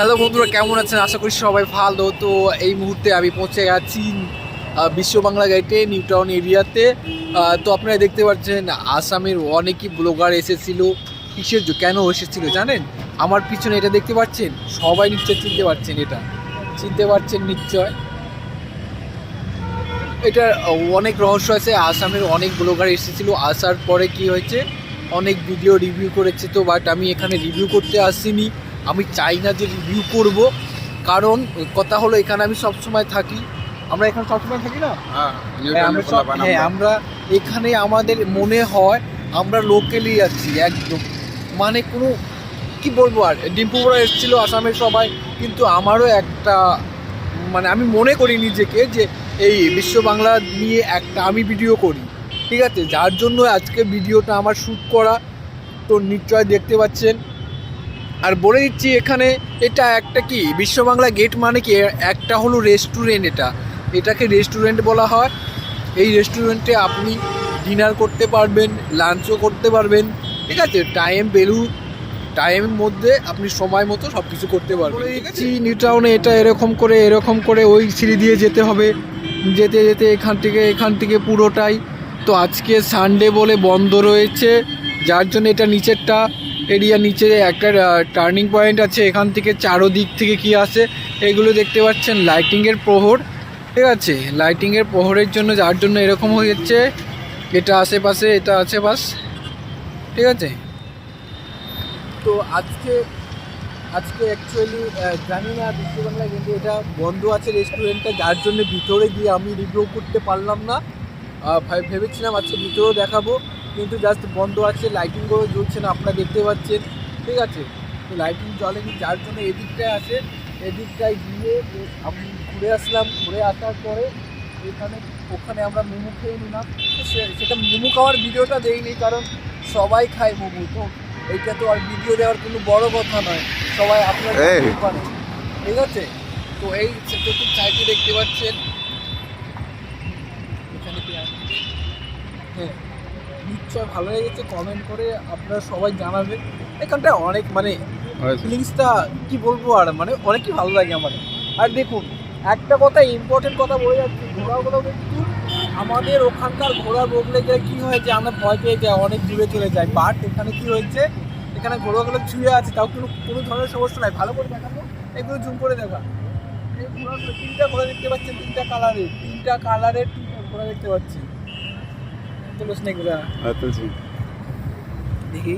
Hello বন্ধুরা, কেমন আছেন? আশা করি সবাই ভালো। তো এই মুহূর্তে আমি পৌঁছে গেছি বিশ্ব বাংলা গেটে নিউ টাউন এরিয়াতে তো আপনারা দেখতে পাচ্ছেন, আসামের অনেকই ব্লগার এসেছিল। কিসের কেন এসেছিল জানেন? আমার পিছনে এটা দেখতে পাচ্ছেন? সবাই নিশ্চয় চিনতে পারছেন এটা। চিনতে পারছেন নিশ্চয়। এটা অনেক রহস্য আছে, আসামের অনেক ব্লগার এসেছিল। আসার পরে কি হয়েছে? অনেক ভিডিও রিভিউ করেছে তো, বাট আমি এখানে রিভিউ করতে আসিনি। আমি চাই না যে রিভিউ করব কারণ কথা হলো এখানে আমি সব সময় থাকি। আমরা এখানে সবসময় থাকি না? হ্যাঁ হ্যাঁ, আমরা হ্যাঁ আমরা এখানে আমাদের মনে হয় আমরা লোকেলি আছি একদম। মানে কোনো কি বলব আর ডিম্পুরা এসেছিল আসামের সবাই কিন্তু আমারও একটা মানে আমি মনে করি নিজেকে যে এই বিশ্ব বাংলা নিয়ে একটা আমি ভিডিও করি। ঠিক আছে? যার জন্য আজকে ভিডিওটা আমার শ্যুট করা তো নিশ্চয় দেখতে পাচ্ছেন। আর বলে দিচ্ছি এখানে এটা একটা কি? বিশ্ব বাংলা গেট মানে কি? একটা হলো রেস্টুরেন্ট এটা। এটাকে রেস্টুরেন্ট বলা হয়। এই রেস্টুরেন্টে আপনি ডিনার করতে পারবেন লাঞ্চও করতে পারবেন। ঠিক আছে? টাইম ভ্যালু টাইমের মধ্যে আপনি সময় মতো সব কিছু করতে পারবেন। দেখছি নিউ টাউনে এটা এরকম করে এরকম করে ওই সিঁড়ি দিয়ে যেতে হবে। যেতে যেতে এখান থেকে এখান থেকে পুরোটাই। তো আজকে সানডে বলে বন্ধ রয়েছে। যার জন্য এটা নিচেরটা এরিয়া নিচে একটা টার্নিং পয়েন্ট আছে, এখান থেকে চারোদিক থেকে কি আসে, এগুলো দেখতে পাচ্ছেন। লাইটিংয়ের প্রহর, ঠিক আছে? লাইটিংয়ের প্রহরের জন্য যার জন্য এরকম হয়ে যাচ্ছে এটা আশেপাশে, এটা আশেপাশ, ঠিক আছে? তো আজকে আজকে অ্যাকচুয়ালি জানি না বিশ্ববাংলা কিন্তু এটা বন্ধ আছে রেস্টুরেন্টটা যার জন্য ভিতরে গিয়ে আমি রিভিউ করতে পারলাম না। ভেবেছিলাম আজকে ভিতরেও দেখাবো। কিন্তু জাস্ট বন্ধ আছে লাইটিংগুলো জ্বলছে না আপনারা দেখতে পাচ্ছেন ঠিক আছে? তো লাইটিং জ্বলেনি যার জন্য এদিকটায় আছে এদিকটায় গিয়ে আমি ঘুরে আসলাম ঘুরে আসার পরে এখানে ওখানে আমরা মোমো খেয়ে নিলাম। তো সেটা মোমো খাওয়ার ভিডিওটা দেইনি কারণ সবাই খায় মোমো তো এইটা তো আর ভিডিও দেওয়ার কোনো বড় কথা নয় সবাই আপনার ঠিক আছে? তো এই চতুর্থ সাইডে দেখতে পাচ্ছেন। এখানে হ্যাঁ। নিশ্চয় ভালো লেগেছে কমেন্ট করে আপনারা সবাই জানাবেন এখানটা অনেক মানে ফিলিংসটা কি বলব আর মানে অনেকই ভালো লাগে আমার। আর দেখুন একটা কথা ইম্পর্টেন্ট কথা বলে যাচ্ছি ঘোড়াগুলো কিন্তু আমাদের ওখানকার ঘোড়া বগলে গেলে কী হয় যে আমরা ভয় পেয়ে যাই অনেক দূরে চলে যাই। বাট এখানে কি হয়েছে এখানে ঘোড়াগুলো ছুঁয়ে আছে তাও কোনো কোনো ধরনের সমস্যা নাই। ভালো করে দেখাবো এগুলো জুম করে দেখা এই ঘোড়াগুলো তিনটা ঘোড়া দেখতে পাচ্ছেন তিনটা কালারের তিনটা কালারের তিনটা ঘোড়া দেখতে পাচ্ছি চলো স্নেক ঘোড়া দেখি